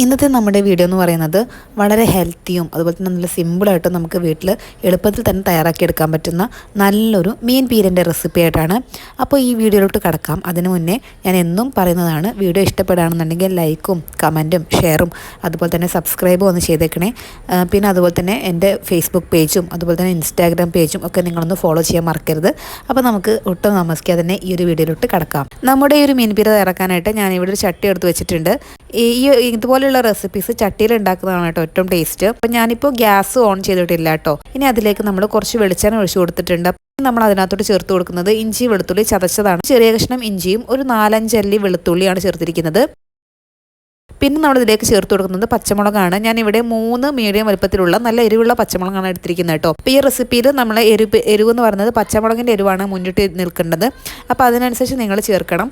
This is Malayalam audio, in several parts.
ഇന്നത്തെ നമ്മുടെ വീഡിയോ എന്ന് പറയുന്നത് വളരെ ഹെൽത്തിയും അതുപോലെ തന്നെ നല്ല സിമ്പിളായിട്ടും നമുക്ക് വീട്ടിൽ എളുപ്പത്തിൽ തന്നെ തയ്യാറാക്കിയെടുക്കാൻ പറ്റുന്ന നല്ലൊരു മീൻ പീരന്റെ റെസിപ്പി ആയിട്ടാണ്. അപ്പോൾ ഈ വീഡിയോയിലോട്ട് കടക്കാം. അതിനു മുന്നേ ഞാൻ എന്നും പറയുന്നതാണ് വീഡിയോ ഇഷ്ടപ്പെടുകയാണെന്നുണ്ടെങ്കിൽ ലൈക്കും കമന്റും ഷെയറും അതുപോലെ തന്നെ സബ്സ്ക്രൈബും ഒന്ന് ചെയ്തേക്കണേ. പിന്നെ അതുപോലെ തന്നെ എന്റെ ഫേസ്ബുക്ക് പേജും അതുപോലെ തന്നെ ഇൻസ്റ്റാഗ്രാം പേജും ഒക്കെ നിങ്ങളൊന്ന് ഫോളോ ചെയ്യാൻ മറക്കരുത്. അപ്പോൾ നമുക്ക് ഒട്ടും താമസിക്കാതെ തന്നെ ഈ ഒരു വീഡിയോയിലോട്ട് കിടക്കാം. നമ്മുടെ ഈ ഒരു മീൻ പീര തയ്യാറാക്കാനായിട്ട് ഞാനിവിടെ ഒരു ചട്ടി എടുത്ത് വെച്ചിട്ടുണ്ട്. ഈ ഈ- ഇതുപോലെയുള്ള റെസിപ്പീസ് ചട്ടിയിൽ ഉണ്ടാക്കുന്നതാണ് കേട്ടോ ഏറ്റവും ടേസ്റ്റ് അപ്പം ഞാനിപ്പോൾ ഗ്യാസ് ഓൺ ചെയ്തിട്ടില്ല കേട്ടോ. ഇനി അതിലേക്ക് നമ്മൾ കുറച്ച് വെളിച്ചെണ്ണ ഒഴിച്ചു കൊടുത്തിട്ടുണ്ട്. നമ്മൾ അതിനകത്തോട്ട് ചേർത്ത് കൊടുക്കുന്നത് ഇഞ്ചി വെളുത്തുള്ളി ചതച്ചതാണ്. ചെറിയ കഷ്ണം ഇഞ്ചിയും ഒരു നാലഞ്ചല്ലി വെളുത്തുള്ളിയാണ് ചേർത്തിരിക്കുന്നത്. പിന്നെ നമ്മൾ ഇതിലേക്ക് ചേർത്ത് കൊടുക്കുന്നത് പച്ചമുളകാണ്. ഞാൻ ഇവിടെ മൂന്ന് മീഡിയം വലുപ്പത്തിലുള്ള നല്ല എരിവുള്ള പച്ചമുളകാണ് എടുത്തിരിക്കുന്നത് കേട്ടോ. അപ്പോൾ ഈ റെസിപ്പിയിൽ നമ്മൾ എരിവ് എരിവ് എന്ന് പറയുന്നത് പച്ചമുളകിന്റെ എരിവാണ് മുന്നിട്ട് നിൽക്കേണ്ടത്. അപ്പോൾ അതിനനുസരിച്ച് നിങ്ങൾ ചേർക്കണം.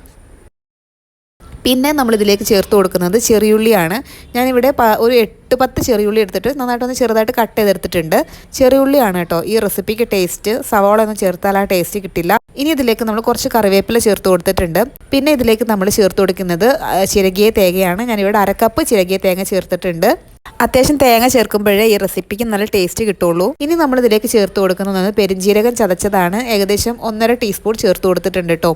പിന്നെ നമ്മളിതിലേക്ക് ചേർത്ത് കൊടുക്കുന്നത് ചെറിയുള്ളിയാണ്. ഞാനിവിടെ ഒരു എട്ട് പത്ത് ചെറിയുള്ളി എടുത്തിട്ട് നന്നായിട്ടൊന്ന് ചെറുതായിട്ട് കട്ട് ചെയ്തെടുത്തിട്ടുണ്ട്. ചെറിയുള്ളിയാണ് കേട്ടോ ഈ റെസിപ്പിക്ക് ടേസ്റ്റ്. സവാള ഒന്നും ചേർത്താൽ ആ ടേസ്റ്റ് കിട്ടില്ല. ഇനി ഇതിലേക്ക് നമ്മൾ കുറച്ച് കറിവേപ്പില ചേർത്ത് കൊടുത്തിട്ടുണ്ട്. പിന്നെ ഇതിലേക്ക് നമ്മൾ ചേർത്ത് കൊടുക്കുന്നത് ചിരകിയ തേങ്ങയാണ്. ഞാനിവിടെ അരക്കപ്പ് ചിരകിയ തേങ്ങ ചേർത്തിട്ടുണ്ട്. അത്യാവശ്യം തേങ്ങ ചേർക്കുമ്പോഴേ ഈ റെസിപ്പിക്ക് നല്ല ടേസ്റ്റ് കിട്ടുള്ളൂ. ഇനി നമ്മൾ ഇതിലേക്ക് ചേർത്ത് കൊടുക്കുന്നത് പെരിഞ്ജീരകം ചതച്ചതാണ്. ഏകദേശം ഒന്നര ടീസ്പൂൺ ചേർത്ത് കൊടുത്തിട്ടുണ്ട് കേട്ടോ.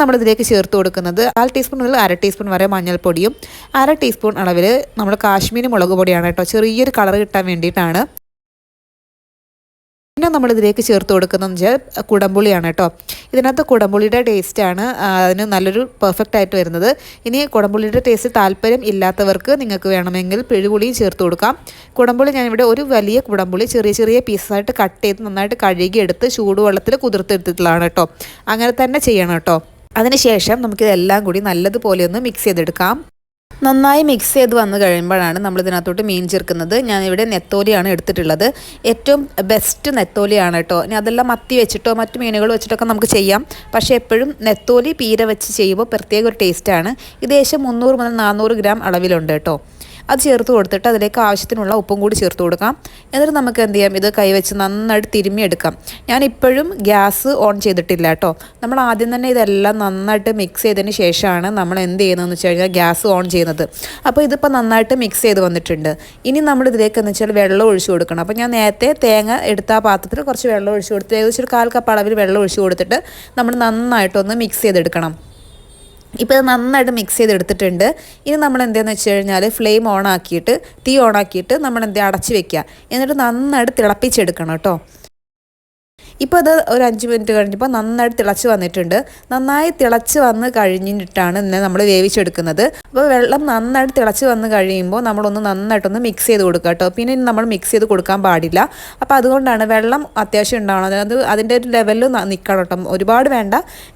നമ്മൾ ഇതിലേക്ക് ചേർത്ത് കൊടുക്കുന്നത് കാൽ ടീസ്പൂൺ മുതൽ അര ടീസ്പൂൺ വരെ മഞ്ഞൾപ്പൊടിയും അര ടീസ്പൂൺ അളവിൽ നമ്മൾ കാശ്മീരി മുളക് പൊടിയാണ് കേട്ടോ. ചെറിയൊരു കളർ കിട്ടാൻ വേണ്ടിയിട്ടാണ്. പിന്നെ നമ്മൾ ഇതിലേക്ക് ചേർത്ത് വെച്ചാൽ കുടംപുളിയാണ് കേട്ടോ. ഇതിനകത്ത് കുടംപുളിയുടെ ടേസ്റ്റാണ് അതിന് നല്ലൊരു പെർഫെക്റ്റ് ആയിട്ട് വരുന്നത്. ഇനി കുടംപുളിയുടെ ടേസ്റ്റ് താല്പര്യം ഇല്ലാത്തവർക്ക് നിങ്ങൾക്ക് വേണമെങ്കിൽ പിഴുപുളിയും ചേർത്ത് കൊടുക്കാം. കുടംപുളി ഞാനിവിടെ ഒരു വലിയ കുടംപുളി ചെറിയ ചെറിയ പീസായിട്ട് കട്ട് ചെയ്ത് നന്നായിട്ട് കഴുകിയെടുത്ത് ചൂടുവെള്ളത്തിൽ കുതിർത്തെടുത്തിട്ടുള്ളതാണ് കേട്ടോ. അങ്ങനെ തന്നെ ചെയ്യണം കേട്ടോ. അതിനുശേഷം നമുക്കിതെല്ലാം കൂടി നല്ലതുപോലെ ഒന്ന് മിക്സ് ചെയ്തെടുക്കാം. നന്നായി മിക്സ് ചെയ്ത് വന്നു കഴിയുമ്പോഴാണ് നമ്മൾ ഇതിനകത്തോട്ട് മീൻ ചേർക്കുന്നത്. ഞാനിവിടെ നെത്തോലിയാണ് എടുത്തിട്ടുള്ളത്. ഏറ്റവും ബെസ്റ്റ് നെത്തോലിയാണ് കേട്ടോ. ഇനി അതെല്ലാം മത്തി വെച്ചിട്ടോ മറ്റു മീനുകൾ വെച്ചിട്ടൊക്കെ നമുക്ക് ചെയ്യാം. പക്ഷേ എപ്പോഴും നെത്തോലി പീര വെച്ച് ചെയ്യുമ്പോൾ പ്രത്യേക ഒരു ടേസ്റ്റാണ് ഇത് ഏകദേശം മുന്നൂറ് മുതൽ നാനൂറ് ഗ്രാം അളവിലുണ്ട് കേട്ടോ. അത് ചേർത്ത് കൊടുത്തിട്ട് അതിലേക്ക് ആവശ്യത്തിനുള്ള ഉപ്പും കൂടി ചേർത്ത് കൊടുക്കാം. എന്നിട്ട് നമുക്ക് എന്ത് ചെയ്യാം? ഇത് കൈവച്ച് നന്നായിട്ട് തിരുമ്മിയെടുക്കാം. ഞാൻ ഇപ്പോഴും ഗ്യാസ് ഓൺ ചെയ്തിട്ടില്ല കേട്ടോ. നമ്മൾ ആദ്യം തന്നെ ഇതെല്ലാം നന്നായിട്ട് മിക്സ് ചെയ്തതിന് ശേഷമാണ് നമ്മൾ എന്ത് ചെയ്യുന്നതെന്ന് വെച്ച് കഴിഞ്ഞാൽ ഗ്യാസ് ഓൺ ചെയ്യുന്നത്. അപ്പോൾ ഇതിപ്പോൾ നന്നായിട്ട് മിക്സ് ചെയ്ത് വന്നിട്ടുണ്ട്. ഇനി നമ്മൾ ഇതിലേക്ക് എന്ന് വെച്ചാൽ വെള്ളം ഒഴിച്ചു കൊടുക്കണം. അപ്പോൾ ഞാൻ നേരത്തെ തേങ്ങ എടുത്ത പാത്രത്തിൽ കുറച്ച് വെള്ളം ഒഴിച്ചു കൊടുത്ത് ഏകദേശം ഒരു കാൽ കപ്പ് അളവിൽ വെള്ളം ഒഴിച്ചു കൊടുത്തിട്ട് നമ്മൾ നന്നായിട്ടൊന്ന് മിക്സ് ചെയ്തെടുക്കണം. ഇപ്പോൾ ഇത് നന്നായിട്ട് മിക്സ് ചെയ്തെടുത്തിട്ടുണ്ട്. ഇനി നമ്മൾ എന്താണെന്ന് വെച്ച് കഴിഞ്ഞാൽ ഫ്ലെയിം ഓൺ ആക്കിയിട്ട് തീ ഓൺ ആക്കിയിട്ട് നമ്മൾ എന്ത് അടച്ച് വെക്കുക എന്നിട്ട് നന്നായിട്ട് തിളപ്പിച്ചെടുക്കണം കേട്ടോ. ഇപ്പോൾ അത് ഒരു അഞ്ച് മിനിറ്റ് കഴിഞ്ഞപ്പോൾ നന്നായിട്ട് തിളച്ച് വന്നിട്ടുണ്ട്. നന്നായി തിളച്ച് വന്ന് കഴിഞ്ഞിട്ടാണ് ഇന്ന് നമ്മൾ വേവിച്ചെടുക്കുന്നത്. അപ്പോൾ വെള്ളം നന്നായിട്ട് തിളച്ച് വന്ന് കഴിയുമ്പോൾ നമ്മളൊന്ന് നന്നായിട്ടൊന്ന് മിക്സ് ചെയ്ത് കൊടുക്കുക കേട്ടോ. പിന്നെ നമ്മൾ മിക്സ് ചെയ്ത് കൊടുക്കാൻ പാടില്ല. അപ്പോൾ അതുകൊണ്ടാണ് വെള്ളം അത്യാവശ്യം ഉണ്ടാവണം അത് അതിന്റെ ഒരു ലെവലിൽ നിൽക്കണം കേട്ടോ. ഒരുപാട് വേണ്ട.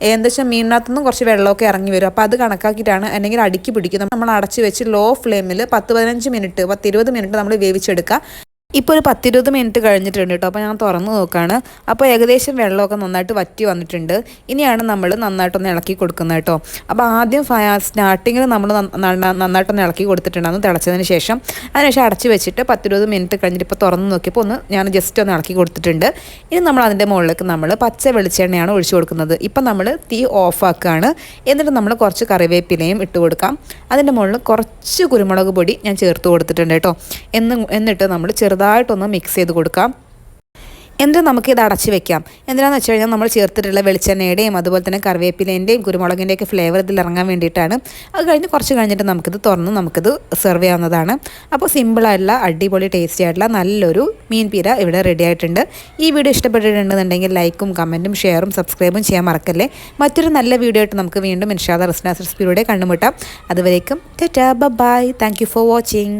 ഏകദേശം മീനിനകത്തുനിന്നും കുറച്ച് വെള്ളമൊക്കെ ഇറങ്ങി വരും. അപ്പോൾ അത് കണക്കാക്കിയിട്ടാണ് അല്ലെങ്കിൽ അടുക്കി പിടിക്കുന്നത് നമ്മൾ അടച്ച് വെച്ച് ലോ ഫ്ലെയിമിൽ പത്ത് പതിനഞ്ച് മിനിറ്റ് പത്തിരുപത് മിനിറ്റ് നമ്മൾ വേവിച്ചെടുക്കുക. ഇപ്പോൾ ഒരു പത്തിരുപത് മിനിറ്റ് കഴിഞ്ഞിട്ടുണ്ട് കേട്ടോ അപ്പോൾ ഞാൻ തുറന്ന് നോക്കുകയാണ് അപ്പോൾ ഏകദേശം വെള്ളമൊക്കെ നന്നായിട്ട് വറ്റി വന്നിട്ടുണ്ട്. ഇനിയാണ് നമ്മൾ നന്നായിട്ടൊന്ന് ഇളക്കി കൊടുക്കുന്നത് കേട്ടോ. അപ്പോൾ ആദ്യം സ്റ്റാർട്ടിങ്ങിൽ നമ്മൾ നന്നായിട്ടൊന്ന് ഇളക്കി കൊടുത്തിട്ടുണ്ടായിരുന്നു തിളച്ചതിന് ശേഷം അതിനുശേഷം അടച്ചു വെച്ചിട്ട് പത്തിരുപത് മിനിറ്റ് കഴിഞ്ഞിട്ട് ഇപ്പോൾ തുറന്ന് നോക്കിയപ്പോൾ ഒന്ന് ഞാൻ ജസ്റ്റ് ഒന്ന് ഇളക്കി കൊടുത്തിട്ടുണ്ട്. ഇനി നമ്മൾ അതിന്റെ മുകളിലേക്ക് നമ്മൾ പച്ച വെളിച്ചെണ്ണയാണ് ഒഴിച്ചു കൊടുക്കുന്നത്. ഇപ്പം നമ്മൾ തീ ഓഫാക്കുകയാണ് എന്നിട്ട് നമ്മൾ കുറച്ച് കറിവേപ്പിലയും ഇട്ട് കൊടുക്കാം. അതിന്റെ മുകളിൽ കുറച്ച് കുരുമുളക് പൊടി ഞാൻ ചേർത്ത് കൊടുത്തിട്ടുണ്ട് കേട്ടോ. എന്ന് എന്നിട്ട് നമ്മൾ ചെറുതായിട്ടൊന്ന് മിക്സ് ചെയ്ത് കൊടുക്കാം. എന്നിട്ട് ഇത് അടച്ച് വെക്കാം. എന്തിനാണെന്ന് വെച്ച് കഴിഞ്ഞാൽ നമ്മൾ ചേർത്തിട്ടുള്ള വെളിച്ചെണ്ണയുടെയും അതുപോലെ തന്നെ കറിവേപ്പിലേന്റെയും കുരുമുളകിന്റെയൊക്കെ ഫ്ലേവർ ഇതിൽ ഇറങ്ങാൻ വേണ്ടിയിട്ടാണ്. അത് കഴിഞ്ഞ് കുറച്ച് കഴിഞ്ഞിട്ട് നമുക്കിത് തുറന്ന് നമുക്കിത് സെർവ് ചെയ്യാവുന്നതാണ്. അപ്പോൾ സിമ്പിളായിട്ടുള്ള അടിപൊളി ടേസ്റ്റി ആയിട്ടുള്ള നല്ലൊരു മീൻ പീര ഇവിടെ റെഡി ആയിട്ടുണ്ട്. ഈ വീഡിയോ ഇഷ്ടപ്പെട്ടിട്ടുണ്ടെന്നുണ്ടെങ്കിൽ ലൈക്കും കമന്റും ഷെയറും സബ്സ്ക്രൈബും ചെയ്യാൻ മറക്കല്ലേ? മറ്റൊരു നല്ല വീഡിയോ ആയിട്ട് നമുക്ക് വീണ്ടും ഇൻഷാദ റസ്നാസ് റെസിപ്പിയിലൂടെ കണ്ടുമുട്ടാം. അതുവരേക്കും tata bye thank for watching